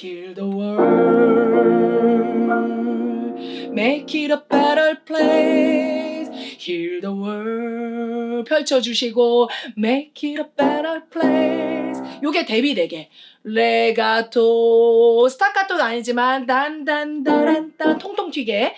Heal the world, make it a better place. Heal the world 펼쳐주시고 make it a better place. 요게 데뷔 되게 레가토 스타카토는 아니지만 단단다란단 통통 튀게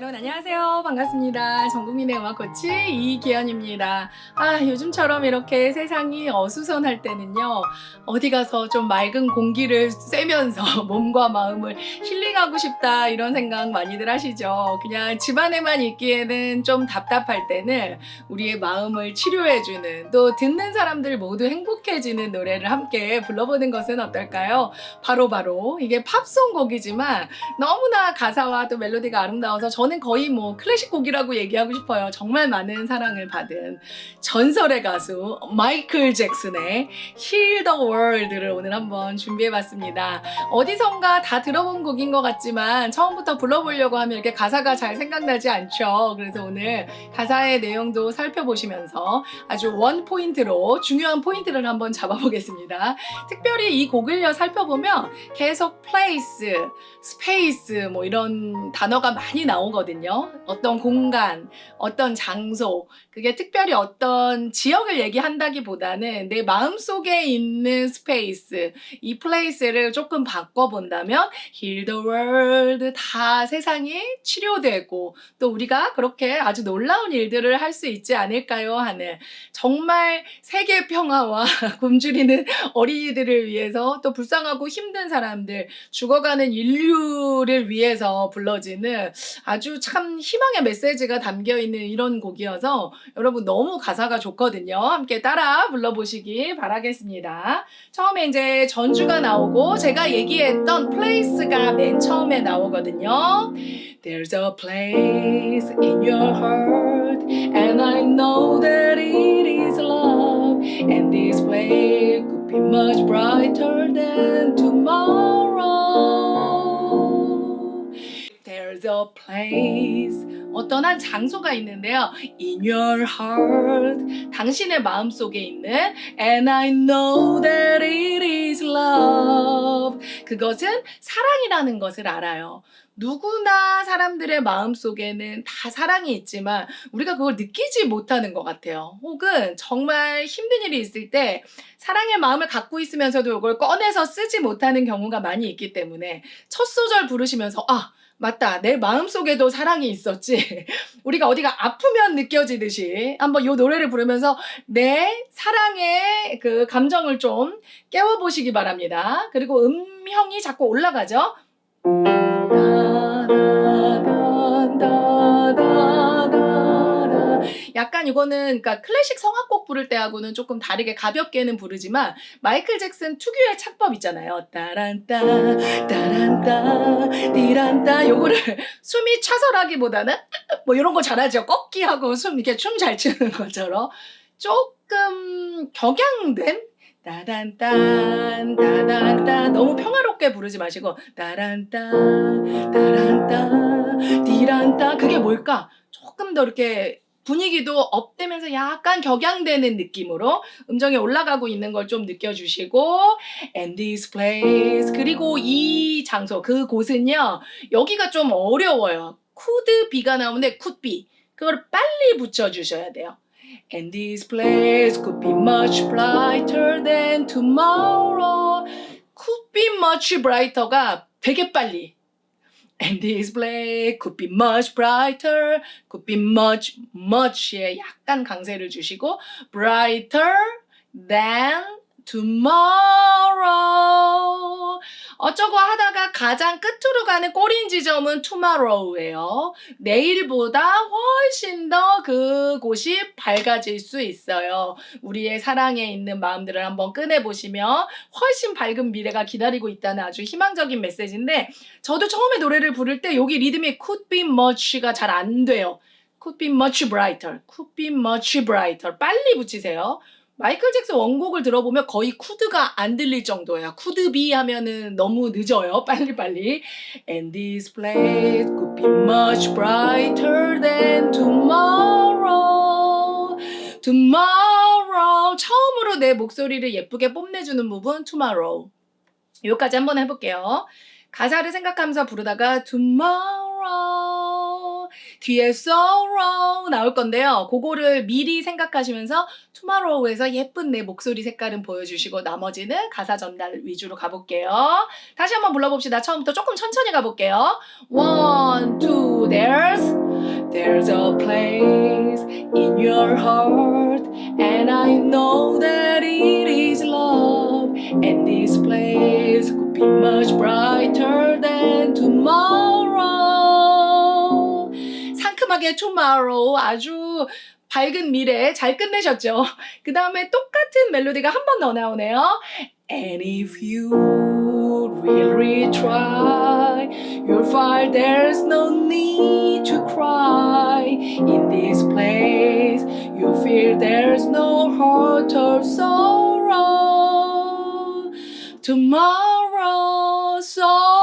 여러분 안녕하세요. 반갑습니다. 전국민의 음악 코치 이기현입니다. 아 요즘처럼 이렇게 세상이 어수선할 때는요 어디 가서 좀 맑은 공기를 쐬면서 몸과 마음을 힐링하고 싶다 이런 생각 많이들 하시죠. 그냥 집안에만 있기에는 좀 답답할 때는 우리의 마음을 치료해주는 또 듣는 사람들 모두 행복해지는 노래를 함께 불러보는 것은 어떨까요? 바로바로 이게 팝송 곡이지만 너무나 가사와 또 멜로디가 아름다워서 저는 거의 뭐 클래식 곡이라고 얘기하고 싶어요. 정말 많은 사랑을 받은 전설의 가수 마이클 잭슨의 Heal the World를 오늘 한번 준비해봤습니다. 어디선가 다 들어본 곡인 것 같지만 처음부터 불러보려고 하면 이렇게 가사가 잘 생각나지 않죠. 그래서 오늘 가사의 내용도 살펴보시면서 아주 원 포인트로 중요한 포인트를 한번 잡아보겠습니다. 특별히 이 곡을요 살펴보면 계속 place, space 뭐 이런 단어가 많이 나오거든요. 어떤 공간, 어떤 장소, 그게 특별히 어떤 지역을 얘기한다기보다는 내 마음 속에 있는 스페이스, 이 플레이스를 조금 바꿔본다면 Heal the world 다 세상이 치료되고 또 우리가 그렇게 아주 놀라운 일들을 할 수 있지 않을까요? 하는 정말 세계 평화와 굶주리는 어린이들을 위해서 또 불쌍하고 힘든 사람들 죽어가는 인류를 위해서 불러지는 아주 참 희망의 메시지가 담겨 있는 이런 곡이어서 여러분 너무 가사가 좋거든요. 함께 따라 불러보시기 바라겠습니다. 처음에 이제 전주가 나오고 제가 얘기했던 플레이스가 맨 처음에 나오거든요. There's a place in your heart, and I know that it is love. And this place could be much brighter than tomorrow. There's a place. 어떤 한 장소가 있는데요. In your heart. 당신의 마음 속에 있는 And I know that it is love. 그것은 사랑이라는 것을 알아요. 누구나 사람들의 마음 속에는 다 사랑이 있지만 우리가 그걸 느끼지 못하는 것 같아요. 혹은 정말 힘든 일이 있을 때 사랑의 마음을 갖고 있으면서도 이걸 꺼내서 쓰지 못하는 경우가 많이 있기 때문에 첫 소절 부르시면서 아 맞다. 내 마음속에도 사랑이 있었지. 우리가 어디가 아프면 느껴지듯이 한번 이 노래를 부르면서 내 사랑의 그 감정을 좀 깨워보시기 바랍니다. 그리고 음형이 자꾸 올라가죠. 약간 이거는 그러니까 클래식 성악곡 부를 때하고는 조금 다르게 가볍게는 부르지만 마이클 잭슨 특유의 창법 있잖아요. 따란따 따란따 디란따 요거를 숨이 차설하기보다는 뭐 이런 거 잘하죠. 꺾기하고 숨 이렇게 춤 잘 추는 것처럼 조금 격양된 따란딴 따란따 너무 평화롭게 부르지 마시고 따란따 따란따 디란따 그게 뭘까? 조금 더 이렇게 분위기도 업되면서 약간 격양되는 느낌으로 음정이 올라가고 있는 걸 좀 느껴주시고 and this place 그리고 이 장소 그 곳은요 여기가 좀 어려워요 could be가 나오는데 could be 그걸 빨리 붙여주셔야 돼요 And this place could be much brighter than tomorrow. Could be much brighter가 되게 빨리. And this place could be much brighter. Could be much, much에 약간 강세를 주시고 brighter than tomorrow. 어쩌고 하다가 가장 끝으로 가는 꼬린 지점은 tomorrow예요. 내일보다 훨씬 더 그곳이 밝아질 수 있어요. 우리의 사랑에 있는 마음들을 한번 꺼내보시면 훨씬 밝은 미래가 기다리고 있다는 아주 희망적인 메시지인데 저도 처음에 노래를 부를 때 여기 리듬이 could be much가 잘 안 돼요. could be much brighter, could be much brighter. 빨리 붙이세요. 마이클 잭슨 원곡을 들어보면 거의 쿠드가 안 들릴 정도예요. 쿠드 비 하면은 너무 늦어요. 빨리빨리. And this place could be much brighter than. Tomorrow. tomorrow 처음으로 내 목소리를 예쁘게 뽐내주는 부분 tomorrow 여기까지 한번 해볼게요. 가사를 생각하면서 부르다가 tomorrow 뒤에 sorrow 나올 건데요. 그거를 미리 생각하시면서 tomorrow에서 예쁜 내 목소리 색깔은 보여주시고 나머지는 가사 전달 위주로 가볼게요. 다시 한번 불러봅시다. 처음부터 조금 천천히 가볼게요. One, two, there's There's a place in your heart, and I know that it is love. And this place could be much brighter than tomorrow. 상큼하게 tomorrow 아주 밝은 미래 잘 끝내셨죠? 그 다음에 똑같은 멜로디가 한 번 더 나오네요. And if you really try, you'll find there's no need to cry. In this place, you feel there's no hurt or sorrow. Tomorrow, sorrow.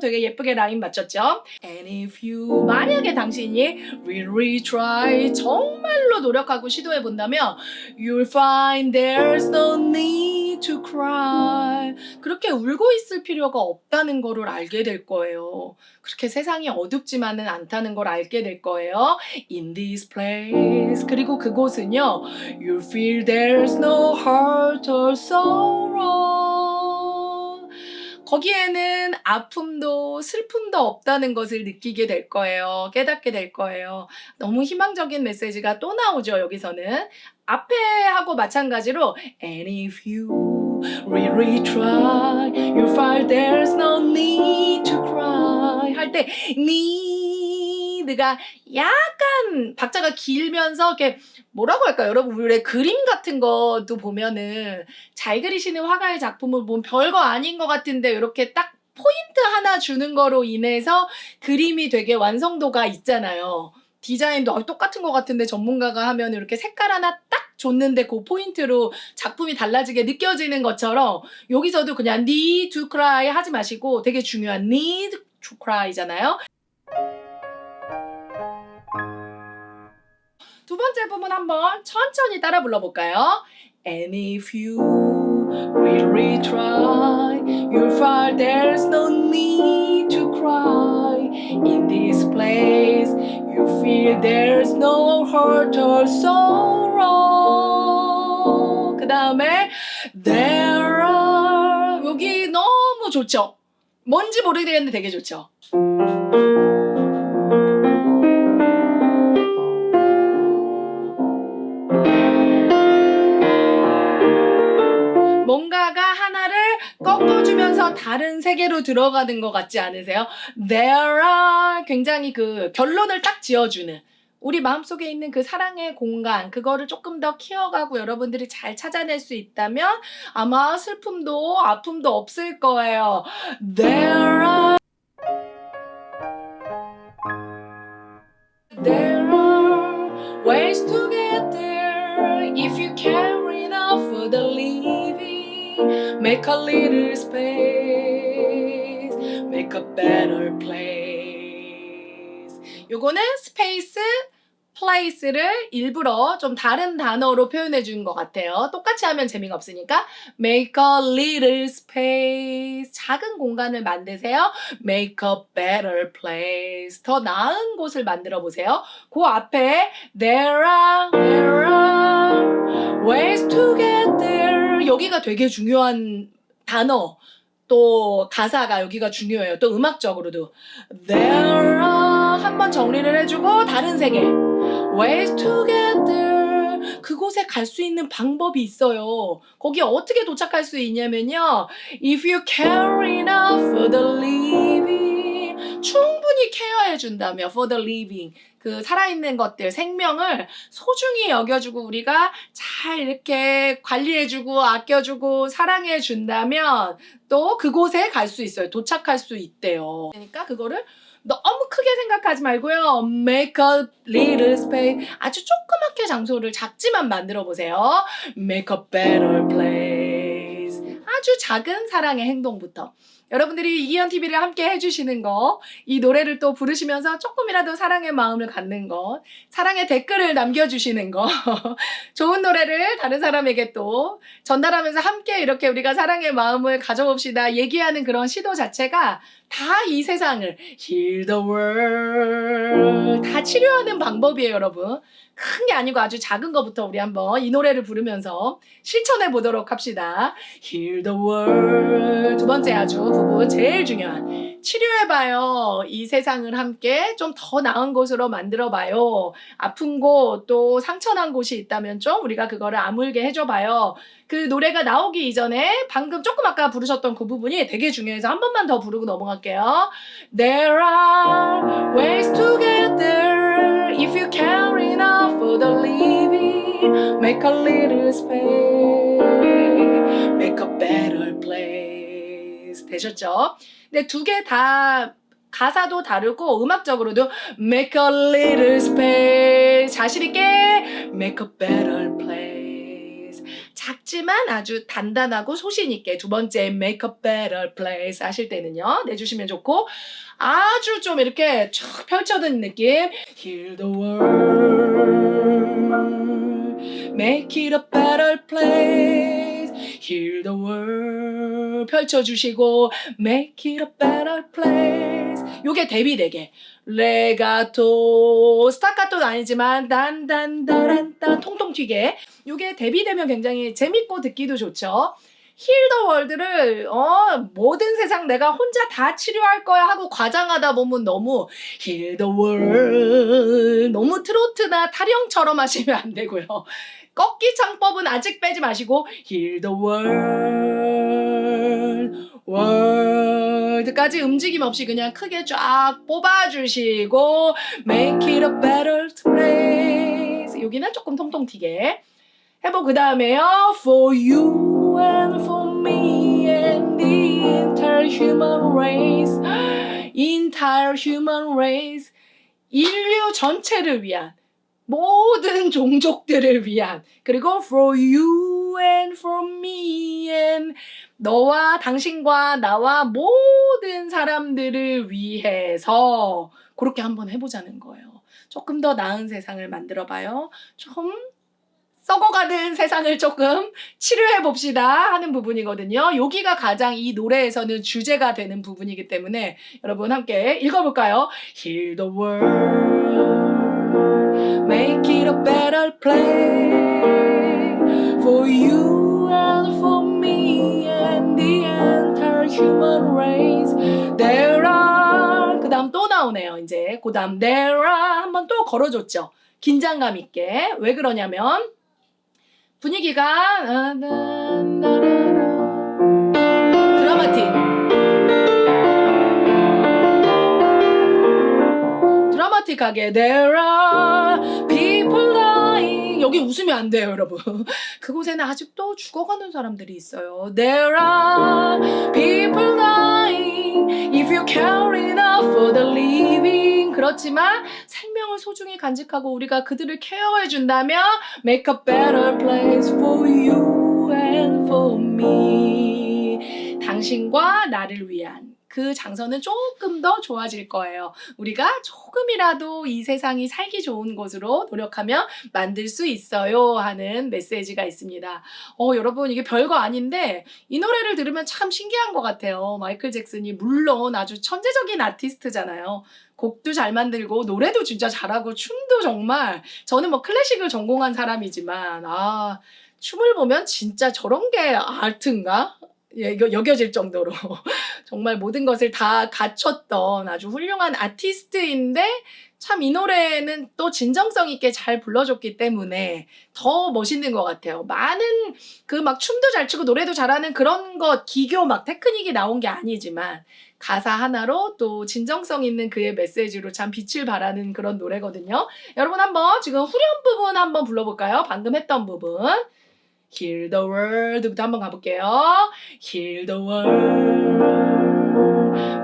되게 예쁘게 라인 맞췄죠? And if you 만약에 당신이 really try 정말로 노력하고 시도해 본다면 you'll find there's no need to cry. 그렇게 울고 있을 필요가 없다는 거를 알게 될 거예요. 그렇게 세상이 어둡지만은 않다는 걸 알게 될 거예요. In this place. 그리고 그곳은요. You feel there's no hurt or sorrow. 거기에는 아픔도 슬픔도 없다는 것을 느끼게 될 거예요. 깨닫게 될 거예요. 너무 희망적인 메시지가 또 나오죠, 여기서는. 앞에 하고 마찬가지로 And if you really try, you'll find there's no need to cry 할 때 need 가 약간 박자가 길면서 이렇게 뭐라고 할까요? 여러분 우리 왜 그림 같은 것도 보면은 잘 그리시는 화가의 작품을 보면 별거 아닌 것 같은데 이렇게 딱 포인트 하나 주는 거로 인해서 그림이 되게 완성도가 있잖아요. 디자인도 아, 똑같은 것 같은데 전문가가 하면 이렇게 색깔 하나 딱 줬는데 그 포인트로 작품이 달라지게 느껴지는 것처럼 여기서도 그냥 need to cry 하지 마시고 되게 중요한 need to cry잖아요. 번째 부분 한번 천천히 따라 불러볼까요? And if you really try, you'll find there's no need to cry. In this place, you feel there's no hurt or sorrow. 그 다음에 there are 여기 너무 좋죠? 뭔지 모르겠는데 되게 좋죠? 다른 세계로 들어가는 것 같지 않으세요? There are 굉장히 그 결론을 딱 지어주는 우리 마음속에 있는 그 사랑의 공간 그거를 조금 더 키워가고 여러분들이 잘 찾아낼 수 있다면 아마 슬픔도 아픔도 없을 거예요. There are Make a little space, make a better place. 요거는 스페이스, place를 일부러 좀 다른 단어로 표현해 준 것 같아요. 똑같이 하면 재미가 없으니까 make a little space 작은 공간을 만드세요. make a better place 더 나은 곳을 만들어 보세요. 그 앞에 there are there are ways to get there 여기가 되게 중요한 단어 또 가사가 여기가 중요해요. 또 음악적으로도 there are 한번 정리를 해주고 다른 세계 ways to get there 그곳에 갈 수 있는 방법이 있어요. 거기 어떻게 도착할 수 있냐면요. If you care enough for the living 충분히 케어해 준다며 for the living 그 살아있는 것들 생명을 소중히 여겨주고 우리가 잘 이렇게 관리해주고 아껴주고 사랑해 준다면 또 그곳에 갈 수 있어요. 도착할 수 있대요. 그러니까 그거를 너무 크게 생각하지 말고요. Make a little space. 아주 조그맣게 장소를 작지만 만들어 보세요. Make a better place. 아주 작은 사랑의 행동부터. 여러분들이 이기현 TV를 함께 해주시는 거, 이 노래를 또 부르시면서 조금이라도 사랑의 마음을 갖는 것, 사랑의 댓글을 남겨주시는 거, 좋은 노래를 다른 사람에게 또 전달하면서 함께 이렇게 우리가 사랑의 마음을 가져봅시다 얘기하는 그런 시도 자체가 다 이 세상을 heal the world 다 치료하는 방법이에요, 여러분. 큰 게 아니고 아주 작은 것부터 우리 한번 이 노래를 부르면서 실천해 보도록 합시다. Heal the world. 두 번째 아주 부분 제일 중요한. 치료해봐요. 이 세상을 함께 좀 더 나은 곳으로 만들어봐요. 아픈 곳, 또 상처난 곳이 있다면 좀 우리가 그거를 아물게 해줘봐요. 그 노래가 나오기 이전에 방금 조금 아까 부르셨던 그 부분이 되게 중요해서 한 번만 더 부르고 넘어갈게요. There are ways to get there if you care enough for the living. Make a little space, make a better place. 되셨죠? 근데 두 개 다 가사도 다르고 음악적으로도 make a little space 자신 있게 make a better place 작지만 아주 단단하고 소신 있게 두 번째 make a better place 하실 때는요 내주시면 좋고 아주 좀 이렇게 쫙 펼쳐든 느낌 heal the world make it a better place heal the world. 펼쳐주시고 make it a better place. 요게 데뷔 되게 레가토. 스타카토는 아니지만 단단다란단 통통 튀게. 요게 데뷔되면 굉장히 재밌고 듣기도 좋죠. 힐더 월드를 어 모든 세상 내가 혼자 다 치료할 거야 하고 과장하다 보면 너무 힐더 월드 너무 트로트나 타령처럼 하시면 안 되고요. 꺾기 창법은 아직 빼지 마시고 힐더 월드 월드까지 움직임 없이 그냥 크게 쫙 뽑아주시고 make it a better place 여기는 조금 통통 튀게 해보 그 다음에요 for you and for me and the entire human race entire human race 인류 전체를 위한 모든 종족들을 위한 그리고 for you and for me and 너와 당신과 나와 모든 사람들을 위해서 그렇게 한번 해보자는 거예요. 조금 더 나은 세상을 만들어 봐요. 좀 썩어가는 세상을 조금 치료해 봅시다 하는 부분이거든요. 여기가 가장 이 노래에서는 주제가 되는 부분이기 때문에 여러분 함께 읽어볼까요? Heal the world, make it a better place for you and for me and the entire human race. There are 그 다음 또 나오네요. 이제 그 다음 there are 한번 또 걸어줬죠. 긴장감 있게 왜 그러냐면 분위기가 아, 드라마틱 드라마틱하게 There are people dying 여기 웃으면 안 돼요 여러분 그곳에는 아직도 죽어가는 사람들이 있어요 There are people dying If you care enough for the living 그렇지만 생명을 소중히 간직하고 우리가 그들을 케어해 준다면 Make a better place for you and for me 당신과 나를 위한 그 장소는 조금 더 좋아질 거예요. 우리가 조금이라도 이 세상이 살기 좋은 곳으로 노력하며 만들 수 있어요 하는 메시지가 있습니다. 어, 여러분 이게 별거 아닌데 이 노래를 들으면 참 신기한 것 같아요. 마이클 잭슨이 물론 아주 천재적인 아티스트잖아요. 곡도 잘 만들고 노래도 진짜 잘하고 춤도 정말 저는 뭐 클래식을 전공한 사람이지만 아 춤을 보면 진짜 저런 게 아트인가? 예, 여겨질 정도로 정말 모든 것을 다 갖췄던 아주 훌륭한 아티스트인데 참 이 노래는 또 진정성 있게 잘 불러줬기 때문에 더 멋있는 것 같아요. 많은 그 막 춤도 잘 추고 노래도 잘하는 그런 것 기교 막 테크닉이 나온 게 아니지만 가사 하나로 또 진정성 있는 그의 메시지로 참 빛을 발하는 그런 노래거든요. 여러분 한번 지금 후렴 부분 한번 불러볼까요? 방금 했던 부분. Heal the world부터 한번 가볼게요. Heal the world,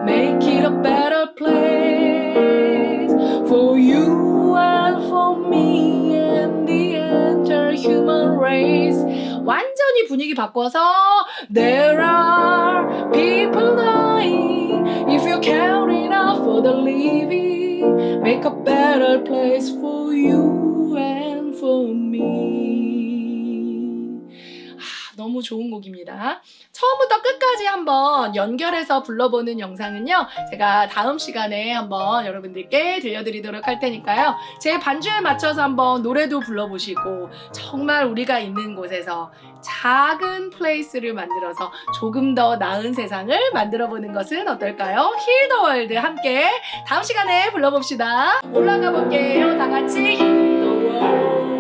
make it a better place for you and for me and the entire human race. 완전히 분위기 바꿔서 There are people dying if you care enough for the living make a better place for you and for me 아, 너무 좋은 곡입니다. 처음부터 끝까지 한번 연결해서 불러보는 영상은요, 제가 다음 시간에 한번 여러분들께 들려드리도록 할 테니까요. 제 반주에 맞춰서 한번 노래도 불러보시고, 정말 우리가 있는 곳에서 작은 플레이스를 만들어서 조금 더 나은 세상을 만들어 보는 것은 어떨까요? 힐 더 월드 함께 다음 시간에 불러봅시다. 올라가 볼게요. 다 같이 힐 더 월드.